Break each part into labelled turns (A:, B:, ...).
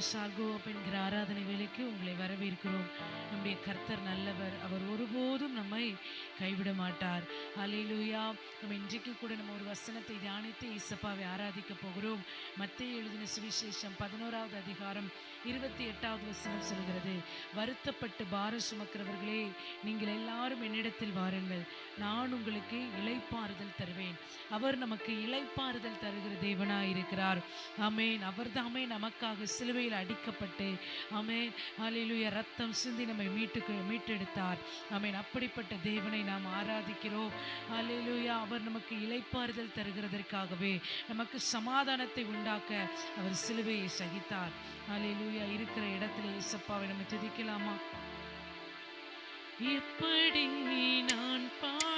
A: Sago என்கிற ஆராதனை வேலைக்கு உங்களை வரவேற்கிறோம். நம்முடைய கர்த்தர் நல்லவர். அவர் ஒருபோதும் நம்மை கைவிட மாட்டார். அலையிலூயா நம்ம இன்றைக்கு கூட நம்ம ஒரு வசனத்தை தியானித்து இசப்பாவை ஆராதிக்க போகிறோம். மத்திய எழுதின சுவிசேஷம் பதினோராவது அதிகாரம் இருபத்தி எட்டாவது வசனம் சொல்கிறது. வருத்தப்பட்டு பாரம் சுமக்கிறவர்களே நீங்கள் எல்லாரும் என்னிடத்தில் வாருங்கள். நான் உங்களுக்கு இழைப்பாறுதல் தருவேன். அவர் நமக்கு இளைப்பாறுதல் தருகிற தேவனாய் இருக்கிறார் அமேன் அவர் நமக்காக சிலுவையில் சிலுவையில் அடிக்கப்பட்டு ஆமென் அலிலுய ரத்தம் சிந்தி நம்மை மீட்டு மீட்டெடுத்தார். ஆமென் அப்படிப்பட்ட தேவனை நாம் ஆராதிக்கிறோம். அலிலுயா அவர் நமக்கு இலைப்பாறுதல் தருகிறதற்காகவே நமக்கு சமாதானத்தை உண்டாக்க அவர் சிலுவையை சகித்தார். அலிலுயா இருக்கிற இடத்துல இசப்பாவை நம்ம துதிக்கலாமா? எப்படி நான் பா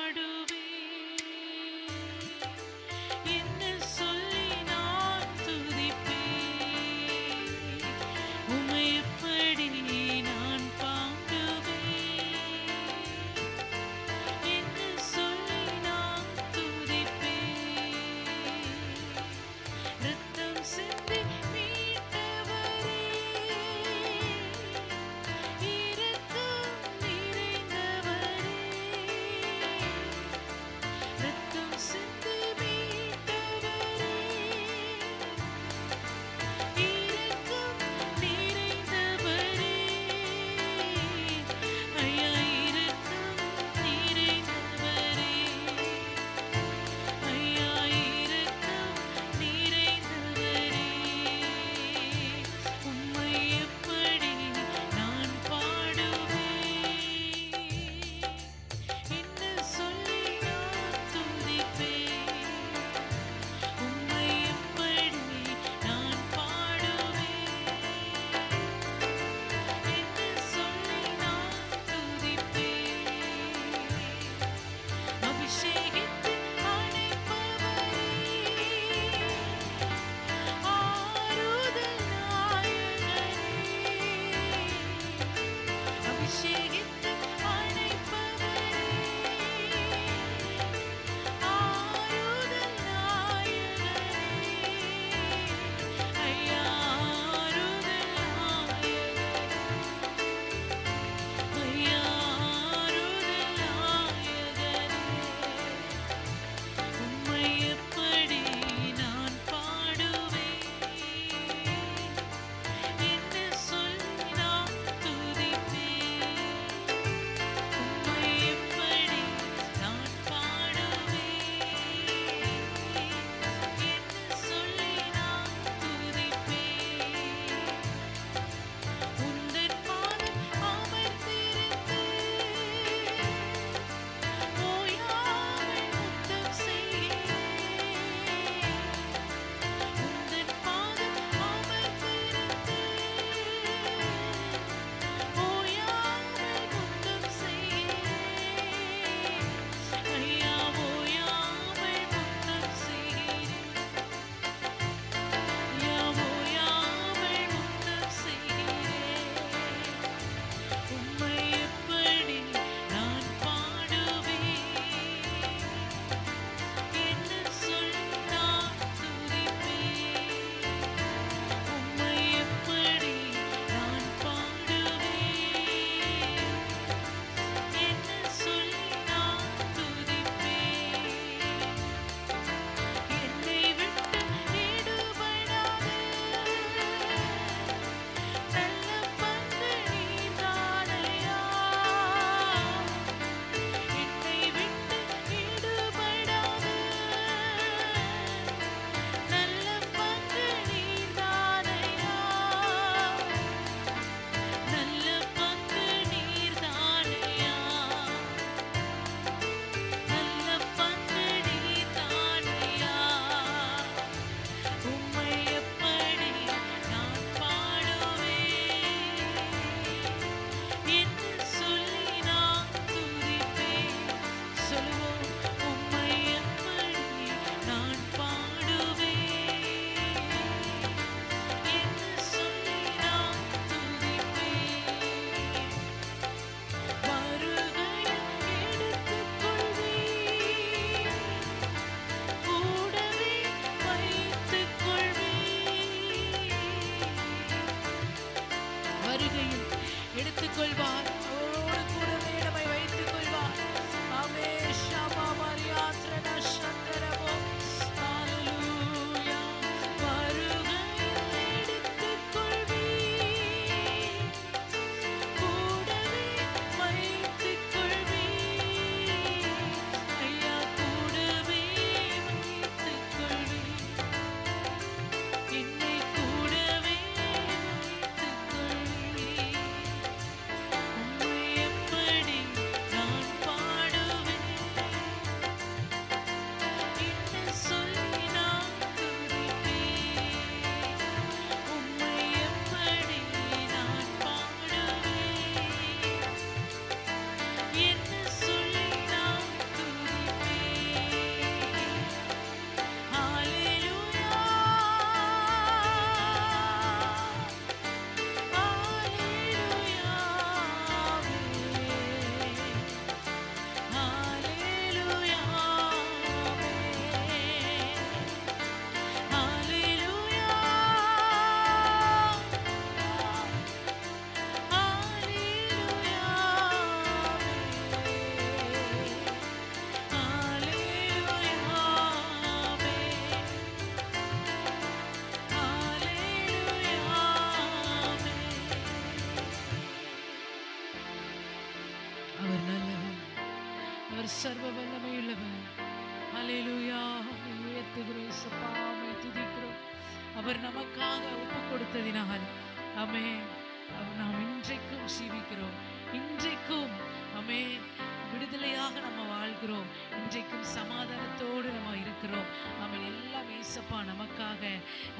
A: இருக்கிறோம். இன்றைக்கும் சமாதானத்தோடு நம்ம இருக்கிறோம். அவன் எல்லாம் ஏசப்பா நமக்காக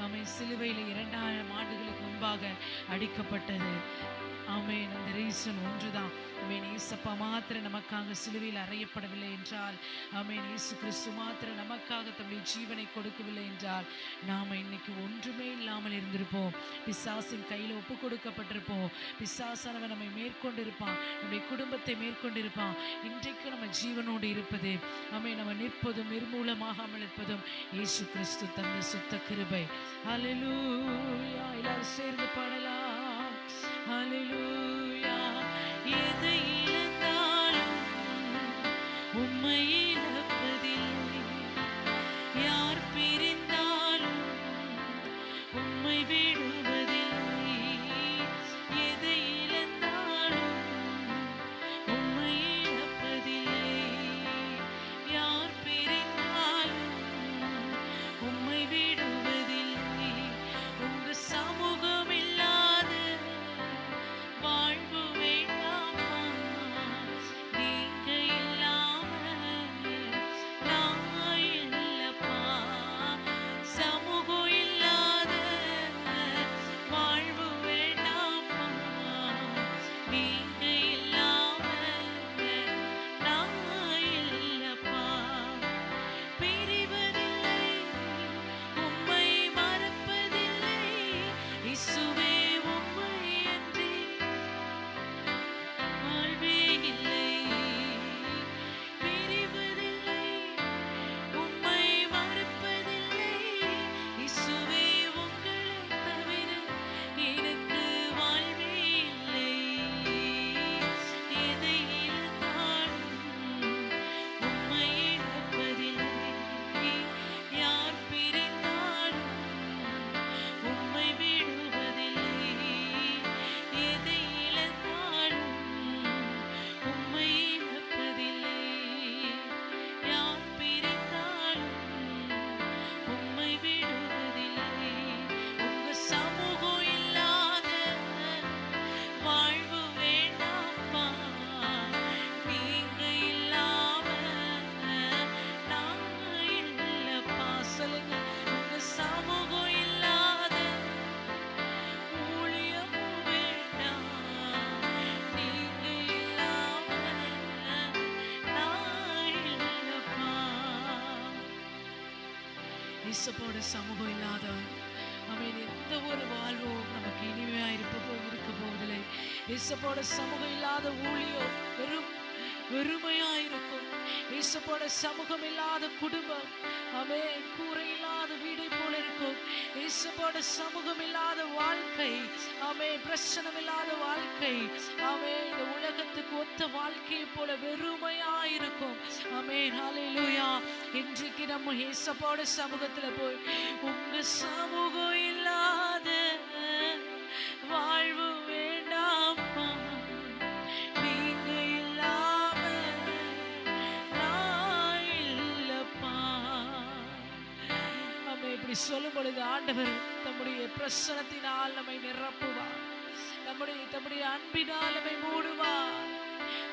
A: அவன் சிலுவையில் இரண்டாயிரம் ஆண்டுகளுக்கு முன்பாக அடிக்கப்பட்டது. ஆமென். அந்த ரீசன் ஒன்றுதான். ஆமேன். ஏசப்பா மாத்திர நமக்காக சிலுவையில் அறையப்படவில்லை என்றால் ஆமேன். இயேசு கிறிஸ்து மாத்திர நமக்காக தம்முடைய ஜீவனை கொடுக்கவில்லை என்றால் நாம் இன்னைக்கு ஒன்றுமே இல்லாமல் இருந்திருப்போம். பிசாசின் கையில் ஒப்பு கொடுக்கப்பட்டிருப்போம். பிசாசானவன் நம்மை மேற்கொண்டிருப்பான். நம்முடைய குடும்பத்தை மேற்கொண்டிருப்பான். இன்றைக்கு நம்ம ஜீவனோடு இருப்பது ஆமே நம்ம நிற்பதும் நிர்மூலமாகாமல் இருப்பதும் இயேசு கிறிஸ்து தந்த சுத்த கிருபை. அலலூயா எல்லாரும் சேர்ந்து பாடலாம். உம்மையே ஏசப்போட சமூகம் இல்லாத அவன் எந்த ஒரு வாழ்வும் நமக்கு இனிமையாக இருப்ப இருக்க போவதில்லை. ஏசப்போட சமூகம் இல்லாத ஊழியம் வெறும் வெறுமையாக இருக்கும். ஏசப்போட சமூகம் இல்லாத குடும்பம் அவன் இயேசுவோட சமூகம் இல்லாத வாழ்க்கை. அவன் பிரச்சனம் இல்லாத வாழ்க்கை. அவன் இந்த உலகத்துக்கு ஒத்த வாழ்க்கையை போல வெறுமையா இருக்கும் ஆமென் ஹalleluya. இன்றைக்கு நம்ம இயேசுவோட சமூகத்துல போய் உங்க சமூகம் இல்லாத ஆண்டவர் தம்முடைய பிரசனத்தினால் நம்மை நிரப்புவார். நம்முடைய தம்முடைய அன்பினால் நம்மை மூடுவார்.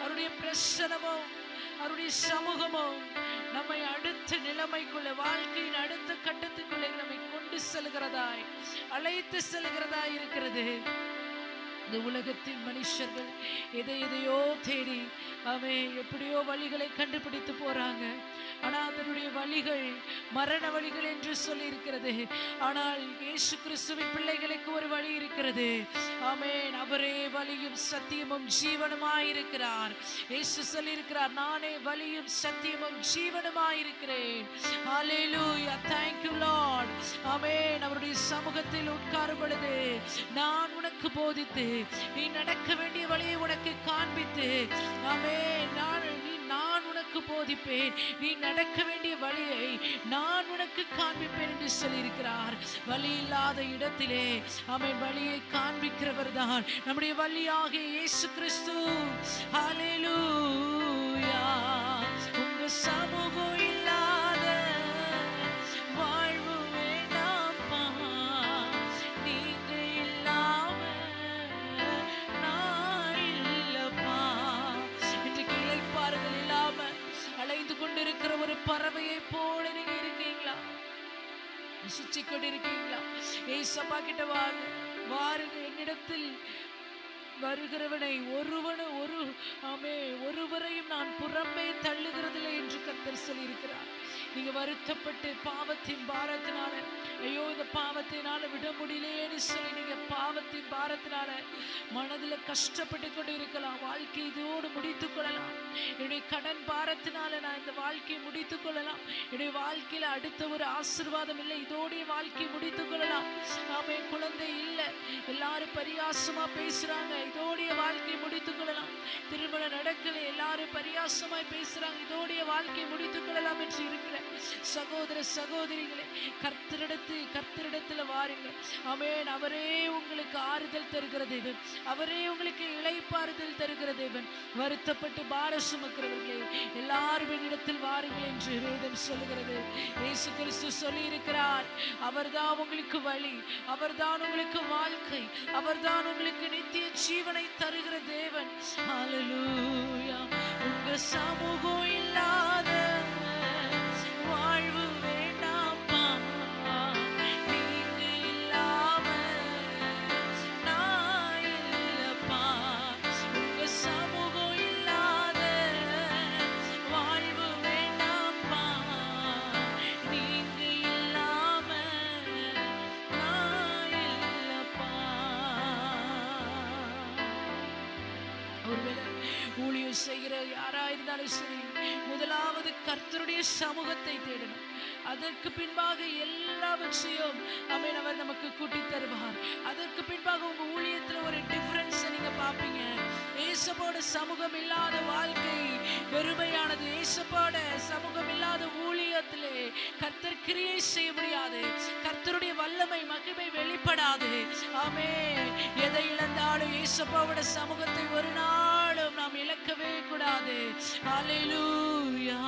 A: அவருடைய பிரசனமும் அவருடைய சமூகமும் நம்மை அடுத்த நிலைமைக்குள்ள வாழ்க்கையின் அடுத்த கட்டத்துக்குள்ளே நம்மை கொண்டு செல்கிறதாய் அழைத்து செல்கிறதாய் இருக்கிறது. இந்த உலகத்தின் மனுஷர்கள் எதை எதையோ தேடி அவன் எப்படியோ வழிகளை கண்டுபிடித்து போறாங்க. ஆனால் அதனுடைய வழிகள் மரண வழிகள் என்று சொல்லி இருக்கிறது ஆனால் இயேசு கிறிஸ்துவின் பிள்ளைகளுக்கு ஒரு வழி இருக்கிறது. ஆமேன் அவரே வழியும் சத்தியமும் ஜீவனுமாயிருக்கிறார். இயேசு சொல்லியிருக்கிறார் நானே வழியும் சத்தியமும் ஜீவனுமாயிருக்கிறேன். ஹalleluya thank you lord. ஆமென். அவருடைய சமூகத்தில் உட்காரும் பொழுது நான் உனக்கு போதித்து நீ நடக்க வேண்டிய வழியை உனக்கு காண்பித்து ஆமென். நான் நீ நான் உனக்கு போதிப்பேன். நீ நடக்க வேண்டிய வழியை நான் உனக்கு காண்பிப்பேன் என்று சொல்லியிருக்கிறார். வழி இல்லாத இடத்திலே அவன் வழியை காண்பிக்கிறவர் தான் நம்முடைய வழியாகிய இயேசு கிறிஸ்து. ஹalleluya. உங்க சமூகம் ஏசப்பா கிட்ட வாங்க வாருங்க. என்னிடத்தில் வருகிறவனை ஒருவன ஒரு ஆமே ஒருவரையும் நான் புறம்பே தள்ளுகிறதில்லை என்று கத்தர் சொல்லியிருக்கிறார். நீங்கள் வருத்தப்பட்டு பாவத்தின் பாரத்தினால ஐயோ இந்த பாவத்தினால விட முடியலையேன்னு சொல்லி நீங்கள் பாவத்தின் பாரத்தினால மனதில் கஷ்டப்பட்டு கொண்டு இருக்கலாம் வாழ்க்கை இதோடு முடித்து கொள்ளலாம். என்னுடைய கடன் பாரத்தினால நான் இந்த வாழ்க்கையை முடித்து கொள்ளலாம். என்னுடைய வாழ்க்கையில் அடுத்த ஒரு ஆசீர்வாதம் இல்லை இதோடைய வாழ்க்கையை முடித்து கொள்ளலாம். என் குழந்தை இல்லை எல்லாரும் பரியாசமாக பேசுகிறாங்க இதோடைய வாழ்க்கையை முடித்து கொள்ளலாம். திருமணம் நடக்கலை எல்லாரும் பரியாசமாக பேசுகிறாங்க இதோடைய வாழ்க்கையை முடித்து கொள்ளலாம் என்று இருக்கிற சகோதர சகோதரிகளே கர்த்தரிடத்து கர்த்தரிடத்தில் வாருங்கள். ஆமென். அவரே உங்களுக்கு ஆறுதல் தருகிற தேவன். அவரே உங்களுக்கு இளைப்பாறுதல் தருகிற தேவன். வருத்தப்பட்டு பார சுமக்கிறவர்களே எல்லாரும் இடத்தில் வாருங்கள் என்று வேதம் சொல்லுகிறது. இயேசு கிறிஸ்து சொல்லி இருக்கிறார் அவர்தான் உங்களுக்கு வழி அவர்தான் உங்களுக்கு வாழ்க்கை அவர்தான் உங்களுக்கு நித்திய ஜீவனை தருகிற தேவன். அலலூயா யாரா சரி முதலாவது கர்த்தருடைய சமூகத்தை தேடணும். அதற்கு பின்பாக எல்லாவற்றையும் அவன் அவர் நமக்கு கூட்டி தருவார். அதற்கு பின்பாக உங்க ஊழியத்துல ஒரு டிஃபரன்ஸ் நீங்க பாப்பீங்க ஏசப்போட சமூகம் இல்லாத வாழ்க்கை வெறுமையானது ஏசப்போட சமூகம் இல்லாத ஊழியத்திலே கர்த்தர் கிரியை செய்ய முடியாது. கர்த்தருடைய வல்லமை மகிமை வெளிப்படாது. ஆமே எதை இழந்தாலும் ஏசப்பாவோட சமூகத்தை ஒரு நாள் കൂടാതെ അലലൂയാ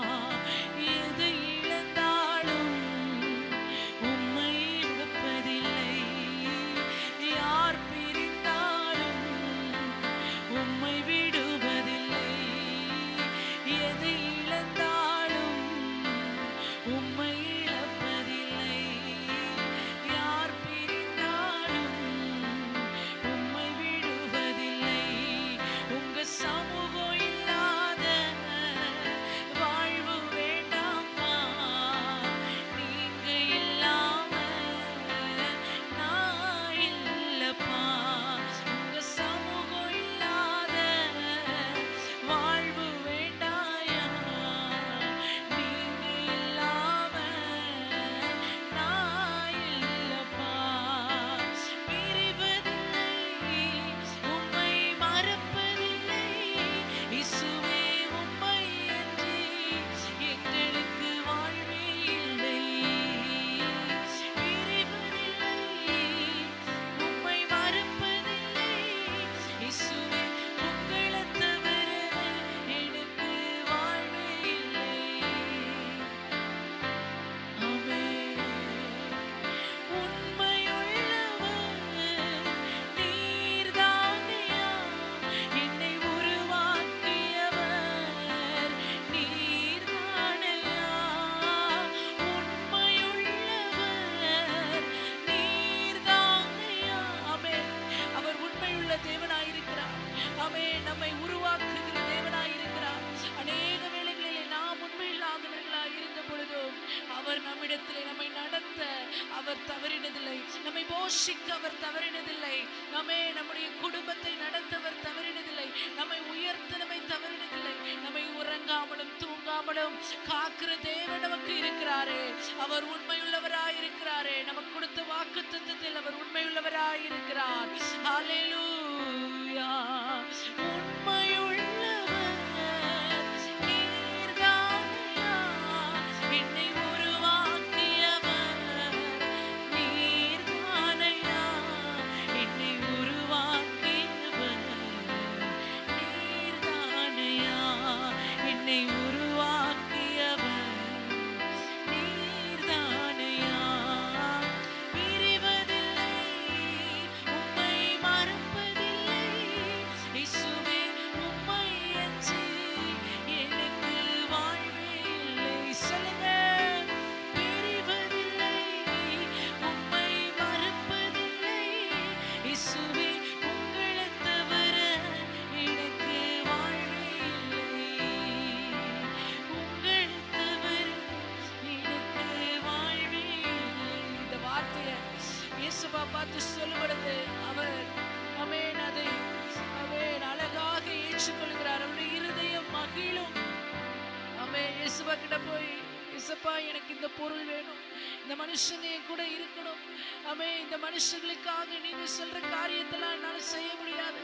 A: மனுஷங்களுக்காக நீங்க சொல்ற காரியத்தெல்லாம் என்னால செய்ய முடியாது.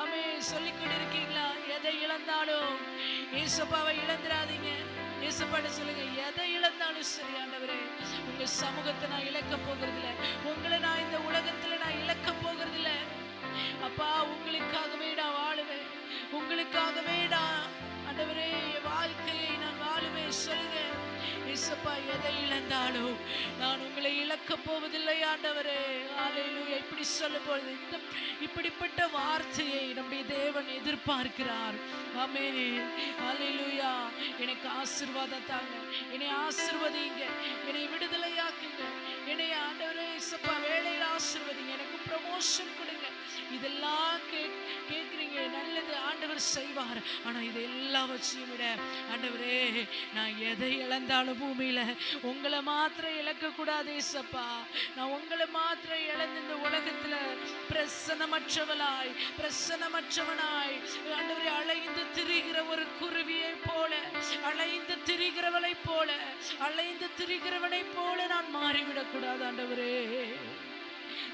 A: அமே சொல்லிக் கொண்டிருக்கீங்களா? எதை இழந்தாலும்? ஏசப்பாவை இழந்துடாதீங்க. ஏசப்பாட்ட சொல்லுங்க எதை இழந்தாலும் சரி ஆண்டவரே உங்க சமூகத்தை நான் இழக்க போகிறது உங்களை நான் இந்த உலகத்துல நான் இழக்க போகிறதில்ல. அப்பா உங்களுக்காகவே நான் வாழுவேன். உங்களுக்காகவே நான் ஆண்டவரே என் வாழ்க்கையை நான் வாழுவேன். சொல்லுங்க. இசப்பா எதை இழந்தாலும் நான் உங்களை இழக்க போவதில்லை ஆண்டவரே. ஆலையிலூயா இப்படி சொல்லும் பொழுது இந்த இப்படிப்பட்ட வார்த்தையை நம்முடைய தேவன் எதிர்பார்க்கிறார். ஆமே ஆலையிலூயா எனக்கு ஆசிர்வாதத்தாங்க என்னை ஆசிர்வதிங்க. என்னை விடுதலையாக்குங்க. என்னை ஆண்டவரே இசப்பா வேலையில் ஆசிர்வதிங்க. எனக்கு ப்ரமோஷன் கொடுங்க. இதெல்லாம் கே கேட்குறீங்க நல்லது ஆண்டவர் செய்வார். ஆனால் இது எல்லாவற்றையும் விட ஆண்டவரே நான் எதை இழந்தாலும் பூமியில உங்களை மாத்திரம் இழக்கக்கூடாதே சப்பா. நான் உங்களை மாத்திரம் இழந்து இந்த உலகத்தில் பிரசனமற்றவளாய் பிரசனமற்றவனாய் ஆண்டவரே அலைந்து திரிகிற ஒரு குருவியை போல அலைந்து திரிகிறவளை போல அலைந்து திரிகிறவனைப் போல நான் மாறிவிடக்கூடாது ஆண்டவரே.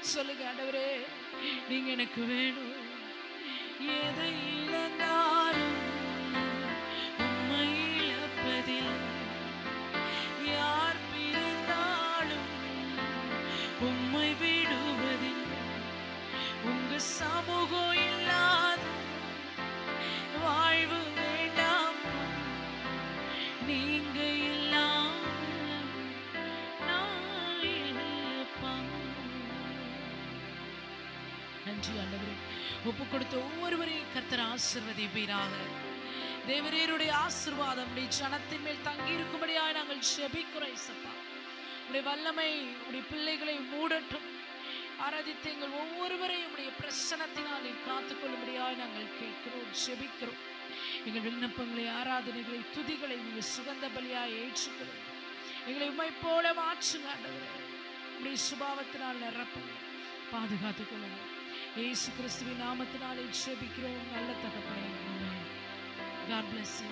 A: சொல்லுங்க ஆண்டவரே நீங்க எனக்கு வேணும். எதை இழந்தா ஒப்பு கொடுத்த ஒவ்வொருவரையும் கர்த்தர் ஆசிர்வதிப்பீராக. தேவரீருடைய ஆசிர்வாதம் உடைய ஜனத்தின் மேல் தங்கி இருக்கும்படியாய் நாங்கள் செபிக்கிறோம் இசப்பா உடைய வல்லமை உடைய பிள்ளைகளை மூடட்டும். ஆராதித்து எங்கள் ஒவ்வொருவரையும் உடைய பிரசனத்தினாலே காத்துக்கொள்ளும்படியாக நாங்கள் கேட்கிறோம் செபிக்கிறோம் எங்கள் விண்ணப்பங்களை ஆராதனைகளை துதிகளை நீங்கள் சுகந்த பலியாக ஏற்றுக்கிறோம் எங்களை உண்மை போல மாற்றுங்க ஆண்டவரே. உடைய சுபாவத்தினால் நிரப்புங்க. பாதுகாத்துக் கொள்ளுங்கள் இயேசு கிறிஸ்துவின் நாமத்தினாலே ஜெபிக்கிறோம் நல்ல தகப்பனே ஆமென் God bless you.